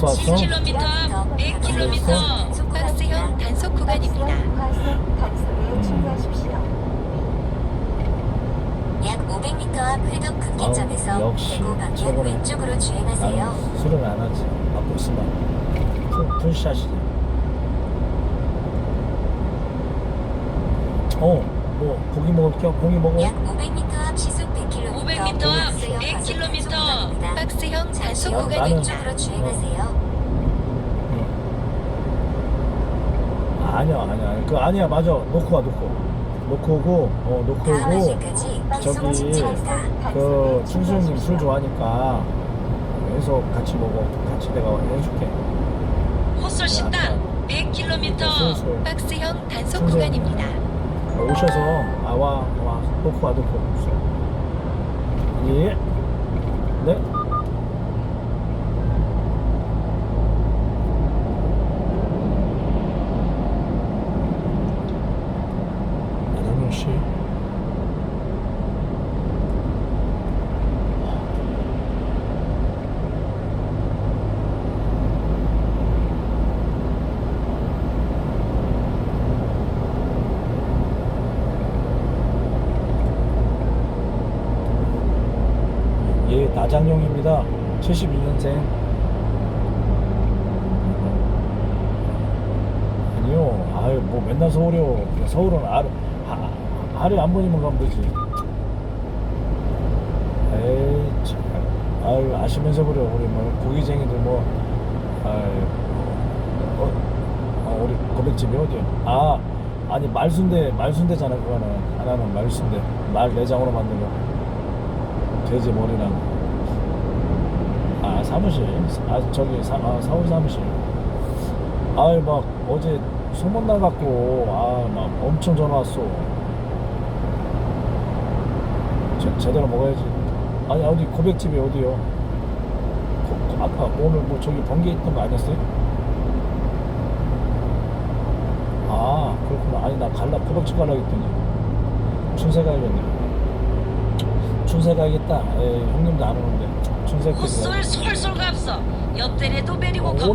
벌써 왔어? 10km 앞 100km 박스형 단속 구간입니다. 약 500m 앞 회덕 아우, 역시 대구 방면 최고네. 왼쪽으로 주행하세요. 나는 술은 안 하지. 있으면 풀, 풀샷이지. 어, 뭐 고기 먹을 겸 고기 먹어. 약 500m 앞 시속 100km 500m 앞 100km 박스형 단 속 야, 구간입니다. 왼쪽으로 주행하세요. 응. 아니야, 아니야. 아니야. 그 아니야, 맞아. 놓고 와, 놓고. 놓고 오고, 어, 놓고 다음. 안실까지 저기 직진입니다. 그 충수형님 술 좋아하니까 여기서 같이 먹어. 같이 내가 해줄게. 호솔 식당 100km 슬슬. 박스형 단속 충성. 구간입니다. 오셔서 아와 와 놓고 와 놓고 술. 예. 네. 예, 나장용입니다. 72년생. 아니요. 아유, 뭐 맨날 서울이요. 서울은 하루, 하, 하루에 한 번이면 가면 되지. 에이, 참. 아유, 아시면서 그래. 우리 뭐, 고기쟁이들 뭐, 아유, 어, 어, 우리 고백집이 어디야? 아, 아니, 말순대, 말순대잖아, 그거는. 하나는 말순대. 말 내장으로 만든 거. 돼지 머리랑 아 사무실. 아 저기 사, 아, 사울 사무실. 아이 막 어제 소문 나갖고 아 막 엄청 전화 왔어. 제, 제대로 먹어야지. 아니 어디 고백집이 어디요? 고- 고- 아까 오늘 뭐 저기 번개 있던 거 아니었어요? 아 그렇구나. 아니 나 갈라 고백집 갈라 했더니. 춘세 가야겠네 춘세 가야겠다. 에이 형님도 안 오는데. 춘세 헛솔 솔솔 갑서. 옆대래도 베리고 어, 가